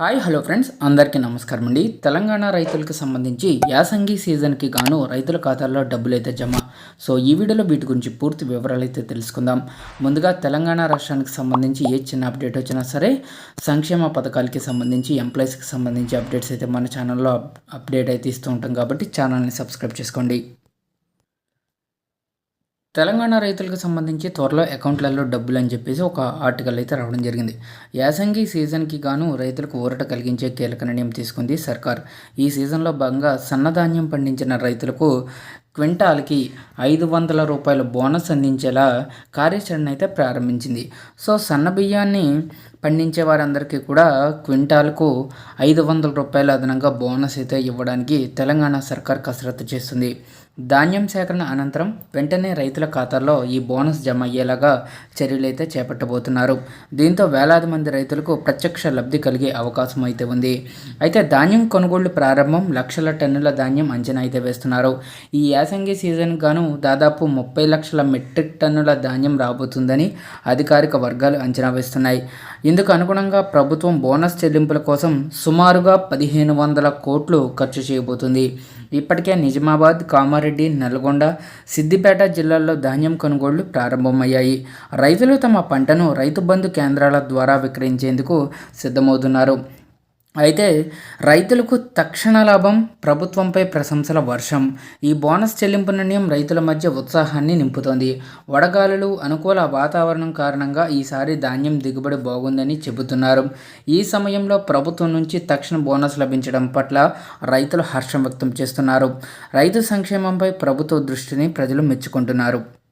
Hi hello friends. అందరికీ నమస్కారం అండి. తెలంగాణ రైతులకు సంబంధించి యాసంగి సీజన్కి గాను రైతుల ఖాతాల్లో డబ్బులు అయితే జమ. సో ఈ వీడియోలో వీటి గురించి పూర్తి వివరాలు అయితే తెలుసుకుందాం. ముందుగా తెలంగాణ రాష్ట్రానికి సంబంధించి ఏ చిన్న అప్డేట్ వచ్చినా సరే సంక్షేమ పథకాలకి సంబంధించి ఎంప్లాయీస్కి సంబంధించి అప్డేట్స్ అయితే మన ఛానల్లో అప్డేట్ అయితే ఇస్తూ ఉంటాం కాబట్టి ఛానల్ని సబ్స్క్రైబ్ చేసుకోండి. తెలంగాణ రైతులకు సంబంధించి త్వరలో అకౌంట్లలో డబ్బులు అని చెప్పేసి ఒక ఆర్టికల్ అయితే రావడం జరిగింది. యాసంగి సీజన్కి గాను రైతులకు ఊరట కలిగించే కీలక నిర్ణయం తీసుకుంది సర్కార్. ఈ సీజన్లో భాగంగా సన్నధాన్యం పండించిన రైతులకు క్వింటాల్కి ఐదు వందల రూపాయల బోనస్ అందించేలా కార్యాచరణ అయితే ప్రారంభించింది. సో సన్న బియ్యాన్ని పండించే వారందరికీ కూడా క్వింటాల్కు ఐదు వందల రూపాయల అదనంగా బోనస్ అయితే ఇవ్వడానికి తెలంగాణ సర్కార్ కసరత్తు చేస్తుంది. ధాన్యం సేకరణ అనంతరం వెంటనే రైతుల ఖాతాల్లో ఈ బోనస్ జమ అయ్యేలాగా చర్యలైతే చేపట్టబోతున్నారు. దీంతో వేలాది మంది రైతులకు ప్రత్యక్ష లబ్ధి కలిగే అవకాశం అయితే ఉంది. అయితే ధాన్యం కొనుగోళ్ళు ప్రారంభం లక్షల టన్నుల ధాన్యం అంచనా అయితే వేస్తున్నారు. ఈ యాసంగి సీజన్ గాను దాదాపు ముప్పై లక్షల మెట్రిక్ టన్నుల ధాన్యం రాబోతుందని అధికారిక వర్గాలు అంచనా వేస్తున్నాయి. ఇందుకు అనుగుణంగా ప్రభుత్వం బోనస్ చెల్లింపుల కోసం సుమారుగా పదిహేను వందల కోట్లు ఖర్చు చేయబోతుంది. ఇప్పటికే నిజామాబాద్ కామారెడ్డి నల్గొండ సిద్దిపేట జిల్లాల్లో ధాన్యం కొనుగోళ్ళు ప్రారంభమయ్యాయి. రైతులు తమ పంటను రైతు బంధు కేంద్రాల ద్వారా విక్రయించేందుకు సిద్ధమవుతున్నారు. అయితే రైతులకు తక్షణ లాభం ప్రభుత్వంపై ప్రశంసల వర్షం. ఈ బోనస్ చెల్లింపు నిర్ణయం రైతుల మధ్య ఉత్సాహాన్ని నింపుతోంది. వడగాలులు అనుకూల వాతావరణం కారణంగా ఈసారి ధాన్యం దిగుబడి బాగుందని చెబుతున్నారు. ఈ సమయంలో ప్రభుత్వం నుంచి తక్షణ బోనస్ లభించడం పట్ల రైతులు హర్షం వ్యక్తం చేస్తున్నారు. రైతు సంక్షేమంపై ప్రభుత్వ దృష్టిని ప్రజలు మెచ్చుకుంటున్నారు.